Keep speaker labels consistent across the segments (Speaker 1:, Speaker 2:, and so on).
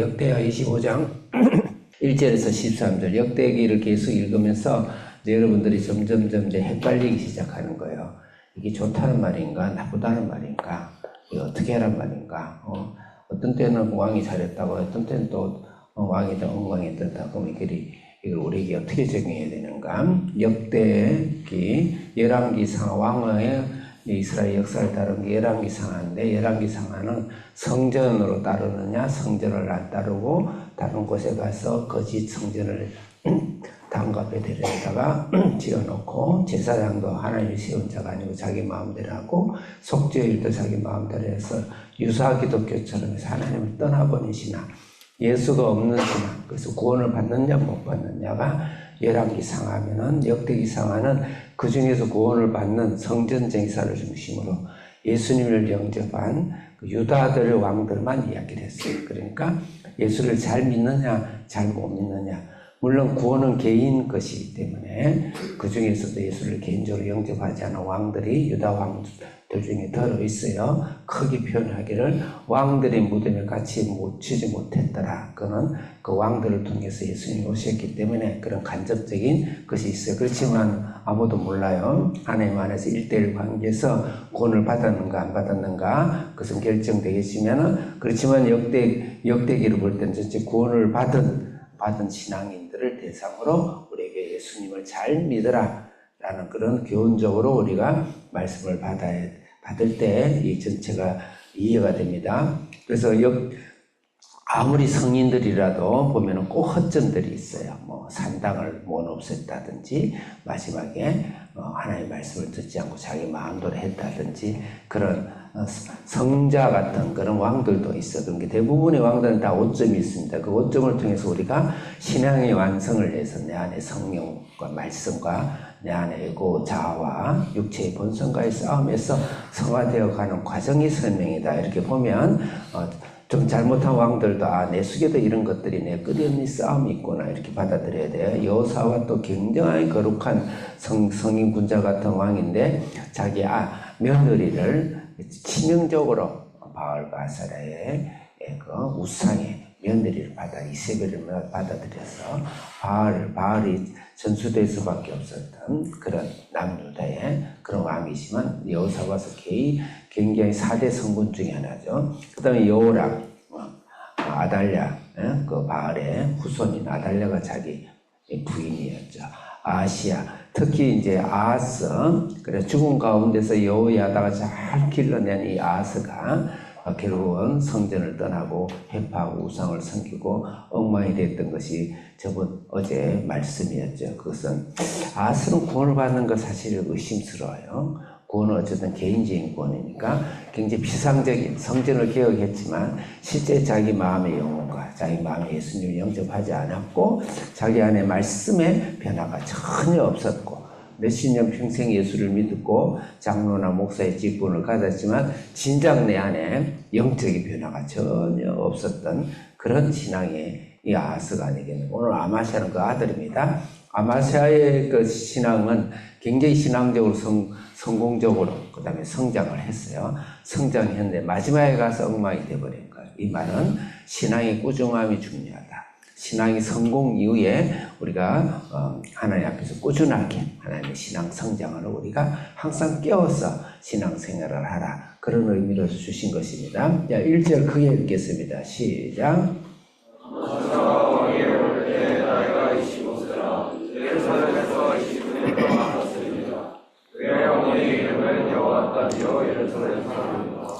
Speaker 1: 역대하 25장 1절에서 13절 역대기를 계속 읽으면서 여러분들이 점점점 이제 헷갈리기 시작하는 거예요. 이게 좋다는 말인가 나쁘다는 말인가 이게 어떻게 하란 말인가 어, 어떤 때는 왕이 잘했다고 어떤 때는 또 어, 왕이 더 엉망했다 그럼 이들이 이걸 우리에게 어떻게 적용해야 되는가 역대기 열왕기 상 왕의 이스라엘 역사를 다룬 게 열왕기 상하인데 열왕기 상하는 성전으로 따르느냐 성전을 안 따르고 다른 곳에 가서 거짓 성전을 단갑에 데려다가 지어놓고 제사장도 하나님이 세운 자가 아니고 자기 마음대로 하고 속죄일도 자기 마음대로 해서 유사 기독교처럼 해서 하나님을 떠나버린 신앙 예수가 없는 신앙 그래서 구원을 받느냐 못 받느냐가 열왕기 상하면은 역대기 상하는 그 중에서 구원을 받는 성전 제사를 중심으로 예수님을 영접한 그 유다들 왕들만 이야기를 했어요. 그러니까 예수를 잘 믿느냐 잘 못 믿느냐 물론 구원은 개인 것이기 때문에 그 중에서도 예수를 개인적으로 영접하지 않은 왕들이 유다 왕 들 중에 들어 있어요. 크게 표현하기를 왕들이 무덤에 같이 못 치지 못했더라. 그는 그 왕들을 통해서 예수님이 오셨기 때문에 그런 간접적인 것이 있어요. 그렇지만 아무도 몰라요. 하나님 안에서 일대일 관계에서 구원을 받았는가 안 받았는가 그것은 결정되겠지만 그렇지만 역대 역대기를 볼 때는 전체 구원을 받은 받은 신앙인들을 대상으로 우리에게 예수님을 잘 믿으라 라는 그런 교훈적으로 우리가 말씀을 받아야 받을 때 이 전체가 이해가 됩니다. 그래서 역 아무리 성인들이라도 보면은 꼭 허점들이 있어요. 뭐 산당을 못 없앴다든지 마지막에 어, 하나님의 말씀을 듣지 않고 자기 마음대로 했다든지 그런 어, 성자 같은 그런 왕들도 있었던 게 대부분의 왕들은 다 오점이 있습니다. 그 오점을 통해서 우리가 신앙의 완성을 해서 내 안에 성령과 말씀과 내 안에 에고 자아와 육체의 본성과의 싸움에서 성화되어 가는 과정이 설명이다. 이렇게 보면 어, 좀 잘못한 왕들도 아, 내 속에도 이런 것들이 내 끝없는 싸움이 있구나 이렇게 받아들여야 돼요. 여사와 또 굉장히 거룩한 성, 성인 군자 같은 왕인데 자기 아, 며느리를 치명적으로 바알과 아사라의 그 우상의 며느리를 받아 이세벨을 받아들여서 바알 바알이 전수될 수밖에 없었던 그런 남유다의 그런 왕이지만 여호사와서 개이 굉장히 4대 성군 중에 하나죠. 그 다음에 여호람, 아달랴, 그 바알의 후손인 아달랴가 자기 부인이었죠. 아시아, 특히 이제 아스, 그래 죽은 가운데서 여호야다가 잘 길러낸 이 아스가 결국은 성전을 떠나고 해파하고 우상을 섬기고 엉망이 됐던 것이 저번 어제 말씀이었죠. 그것은 아스는 구원을 받는 것 사실 의심스러워요. 구원은 어쨌든 개인적인 구원이니까 굉장히 비상적인 성전을 개혁했지만 실제 자기 마음의 영혼과 자기 마음의 예수님을 영접하지 않았고 자기 안에 말씀의 변화가 전혀 없었고 몇십 년 평생 예수를 믿고 장로나 목사의 직분을 가졌지만 진작 내 안에 영적인 변화가 전혀 없었던 그런 신앙의 이 아스가 아니겠네. 오늘 아마시아는 그 아들입니다. 아마시아의 그 신앙은 굉장히 신앙적으로 성, 성공적으로 그 다음에 성장을 했어요. 성장했는데 마지막에 가서 엉망이 돼버린 거예요. 이 말은 신앙의 꾸준함이 중요하다. 신앙의 성공 이후에 우리가 어, 하나님 앞에서 꾸준하게 하나님의 신앙 성장을 우리가 항상 깨워서 신앙 생활을 하라. 그런 의미로 주신 것입니다. 자, 1절 크게 읽겠습니다. 시작.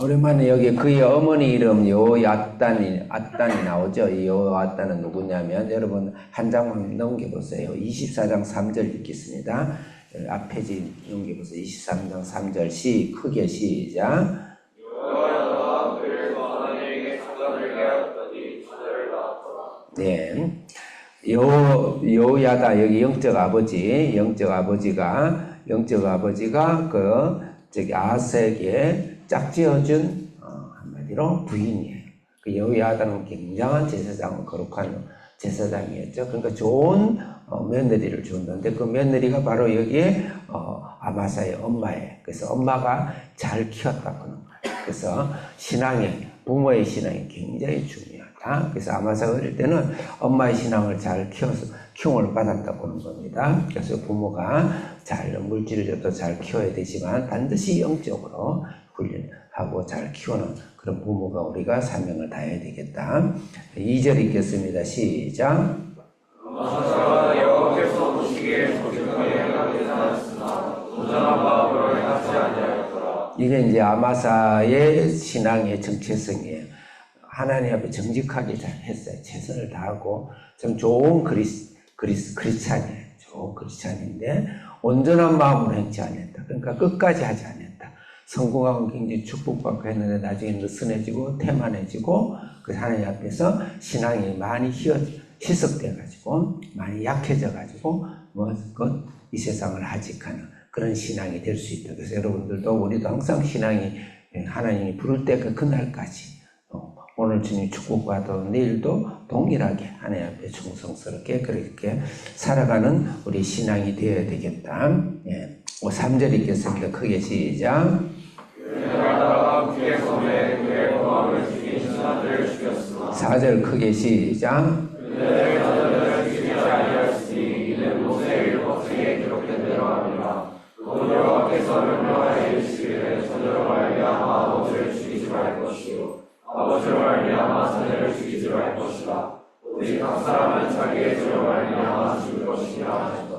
Speaker 1: 오랜만에 여기 그의 어머니 이름 요야단이 아단이 나오죠. 이 요아단은 누구냐면 여러분 한 장만 넘겨보세요. 24장 3절 읽겠습니다. 앞페이지 넘겨보세요. 23장 3절 시 크게 시작. 네. 요, 요야다, 여기 영적 아버지, 영적 아버지가, 영적 아버지가 그, 저기 아스에게 짝지어준, 어, 한마디로 부인이에요. 그 여야다는 굉장한 제사장, 거룩한 제사장이었죠. 그러니까 좋은 어, 며느리를 줬는데 그 며느리가 바로 여기에 어, 아마사의 엄마예요. 그래서 엄마가 잘 키웠다고 하는 거예요. 그래서 신앙이, 부모의 신앙이 굉장히 중요하다. 겁니다. 그래서 아마사가 어릴 때는 엄마의 신앙을 잘 키워서 키움을 받았다 보는 겁니다. 그래서 부모가 잘 물질적으로 잘 키워야 되지만 반드시 영적으로 훈련하고 잘 키우는 그런 부모가 우리가 사명을 다해야 되겠다. 2절 읽겠습니다. 시작. 이게 이제 아마사의 신앙의 정체성이에요. 하나님 앞에 정직하게 잘 했어요. 최선을 다하고 좀 좋은 그리스, 그리스, 크리스찬이에요. 좋은 크리스찬인데 온전한 마음으로 행치 않았다. 그러니까 끝까지 하지 않았다. 성공하고 굉장히 축복받고 했는데 나중에 느슨해지고 태만해지고 그 하나님 앞에서 신앙이 많이 희어, 희석돼가지고 많이 약해져가지고 뭐이 세상을 하직하는 그런 신앙이 될 수 있다. 그래서 여러분들도 우리도 항상 신앙이 하나님이 부를 때그 그날까지 어, 오늘 주님 축복받아 내일도 동일하게 하나님 앞에 충성스럽게 그렇게 살아가는 우리 신앙이 되어야 되겠다. 예. 3절 읽겠습니다. 크게 시작. 4절 크게 시작.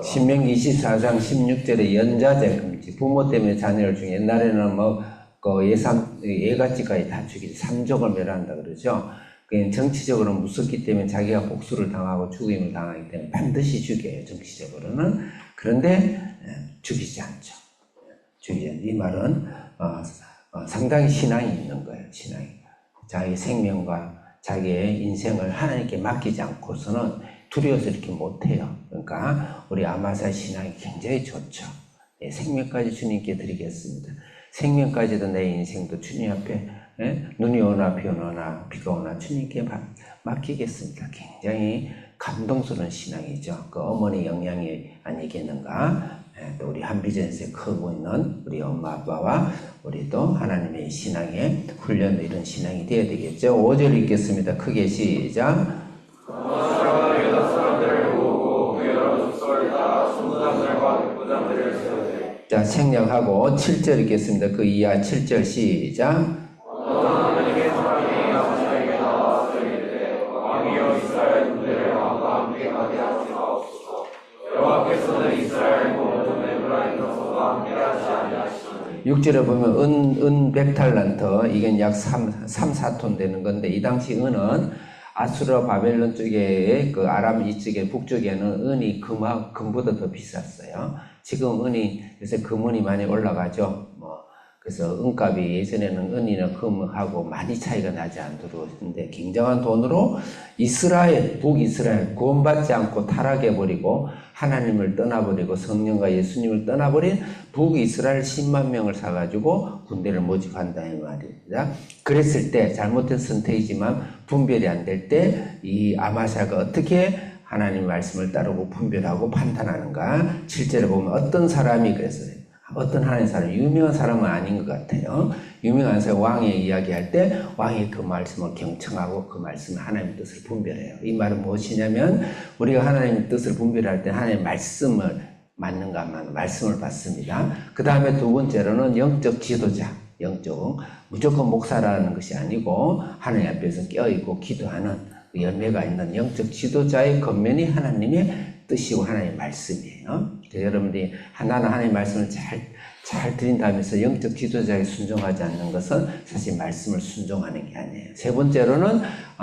Speaker 1: 신명기 24장 16절에 연자제 금지. 부모 때문에 자녀를 죽이 옛날에는 뭐, 그 예삼, 예가지까지 다 죽이지. 삼족을 멸한다 그러죠. 그 정치적으로 무섭기 때문에 자기가 복수를 당하고 죽임을 당하기 때문에 반드시 죽여요. 정치적으로는. 그런데 죽이지 않죠. 죽이지 않죠. 이 말은 어, 어, 상당히 신앙이 있는 거예요. 신앙이. 자기 생명과 자기의 인생을 하나님께 맡기지 않고서는 두려워서 이렇게 못해요. 그러니까 우리 아마사 신앙이 굉장히 좋죠. 네, 생명까지 주님께 드리겠습니다. 생명까지도 내 인생도 주님 앞에 네? 눈이 오나 비 오나 비가 오나 주님께 맡기겠습니다. 굉장히 감동스러운 신앙이죠. 그 어머니 영향이 아니겠는가? 네, 또 우리 한비전에서 크고 있는 우리 엄마 아빠와 우리도 하나님의 신앙에 훈련 이런 신앙이 되어야 되겠죠. 5절 읽겠습니다. 크게 시작. 자, 생략하고 7절 읽겠습니다. 그 이하 7절 시작.
Speaker 2: 여호와께서는 이스라엘 모든 에브라임에서와 함께하지 아니하시니
Speaker 1: 6절에 보면 은, 은 100탈란트, 이건 약 3, 3, 4톤 되는 건데, 이 당시 은은 아수르 바벨론 쪽에, 그 아람 이쪽에, 북쪽에는 은이 금하, 금보다 더 비쌌어요. 지금 은이, 요새 금은이 많이 올라가죠. 뭐, 그래서 은값이 예전에는 은이나 금하고 많이 차이가 나지 않도록 했는데, 굉장한 돈으로 이스라엘, 북이스라엘 구원받지 않고 타락해버리고, 하나님을 떠나버리고 성령과 예수님을 떠나버린 북이스라엘 10만 명을 사가지고 군대를 모집한다 이 말입니다. 그랬을 때 잘못된 선택이지만 분별이 안 될 때 이 아마샤가 어떻게 하나님 말씀을 따르고 분별하고 판단하는가 7절에 보면 어떤 사람이 그랬어요. 어떤 하나님 사람, 유명한 사람은 아닌 것 같아요. 유명한 사람, 왕의 이야기할 때 왕이 그 말씀을 경청하고 그 말씀을 하나님의 뜻을 분별해요. 이 말은 무엇이냐면 우리가 하나님의 뜻을 분별할 때 하나님의 말씀을 맞는가만 말씀을 받습니다. 그 다음에 두 번째로는 영적 지도자, 영적 무조건 목사라는 것이 아니고 하나님 앞에서 껴있고 기도하는 그 열매가 있는 영적 지도자의 겉면이 하나님의 뜻이고 하나님의 말씀이에요. 여러분들이 하나는 하나님의 말씀을 잘, 잘 드린다면서 영적 지도자에 순종하지 않는 것은 사실 말씀을 순종하는 게 아니에요. 세 번째로는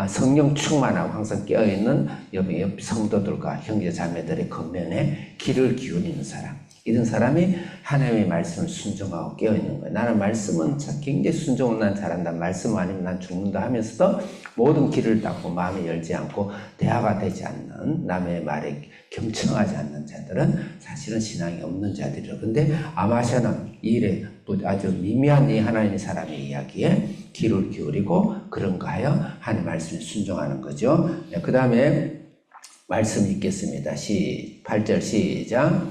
Speaker 1: 성령 충만하고 항상 깨어있는 옆, 옆 성도들과 형제 자매들의 겉면에 귀를 기울이는 사람. 이런 사람이 하나님의 말씀을 순종하고 깨어있는 거예요. 나는 말씀은 굉장히 순종은 난 잘한다. 말씀 아니면 난 죽는다 하면서도 모든 길을 닫고 마음에 열지 않고 대화가 되지 않는 남의 말에 경청하지 않는 자들은 사실은 신앙이 없는 자들이라. 근데 아마 샤는 이 일에 아주 미미한 이 하나님의 사람의 이야기에 귀를 기울이고 그런가 하여 하나님 말씀에 순종하는 거죠. 네, 그 다음에 말씀 읽겠습니다. 시, 8절 시작.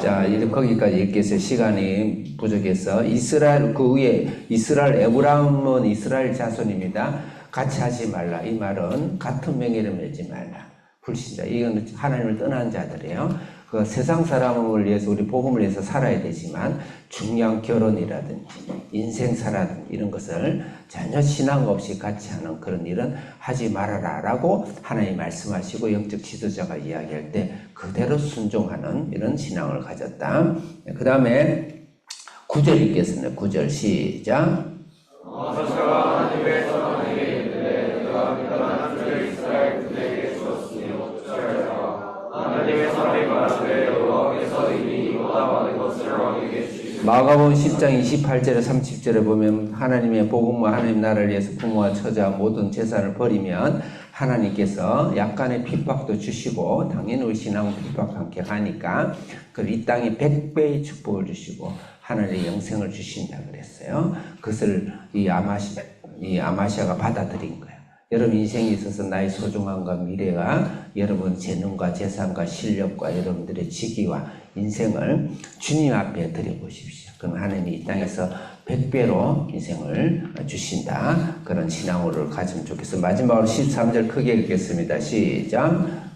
Speaker 1: 자, 자, 이제 거기까지 읽겠어요. 시간이 부족해서. 이스라엘, 그 위에 이스라엘, 에브라임은 이스라엘 자손입니다. 같이 하지 말라. 이 말은 같은 명예를 맺지 말라. 불신자. 이건 하나님을 떠난 자들이에요. 그 세상 사람을 위해서 우리 복음을 위해서 살아야 되지만 중요한 결혼이라든지 인생사라든지 이런 것을 전혀 신앙 없이 같이 하는 그런 일은 하지 말아라라고 하나님 말씀하시고 영적 지도자가 이야기할 때 그대로 순종하는 이런 신앙을 가졌다. 그 다음에 구절 읽겠습니다. 구절 시작. 마가복음 10장 28절에 30절에 보면 하나님의 복음과 하나님 나라를 위해서 부모와 처자 모든 재산을 버리면 하나님께서 약간의 핍박도 주시고 당연히 우리 신앙은 핍박 함께 가니까 그 이 땅에 백배의 축복을 주시고 하나님의 영생을 주신다 그랬어요. 그것을 이 아마시 이 아마시아가 받아들인 거예요. 여러분 인생에 있어서 나의 소중함과 미래가 여러분 재능과 재산과 실력과 여러분들의 직위와 인생을 주님 앞에 드려보십시오. 그럼 하나님이 이 땅에서 백배로 인생을 주신다. 그런 신앙으로 가지면 좋겠어요. 마지막으로 13절 크게 읽겠습니다. 시작.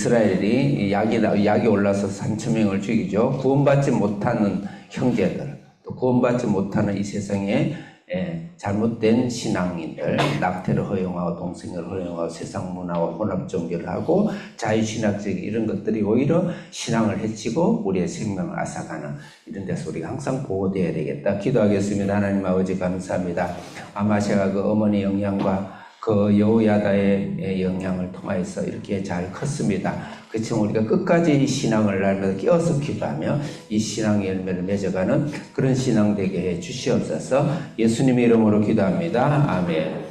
Speaker 1: 이- 이스라엘이 약이, 나- 약이 올라서 3천 명을 죽이죠. 구원받지 못하는 형제들, 또 구원받지 못하는 이 세상에 예, 잘못된 신앙인들, 낙태를 허용하고 동성애를 허용하고 세상 문화와 혼합 종교를 하고 자유신학적 이런 것들이 오히려 신앙을 해치고 우리의 생명을 앗아가는 이런 데서 우리가 항상 보호되어야 되겠다. 기도하겠습니다. 하나님 아버지 감사합니다. 아마시아가 그 어머니 영향과 그 여호야다의 영향을 통하여서 이렇게 잘 컸습니다. 그렇지만 우리가 끝까지 이 신앙을 날마다 깨어서 기도하며 이 신앙의 열매를 맺어가는 그런 신앙 되게 해 주시옵소서 예수님의 이름으로 기도합니다. 아멘.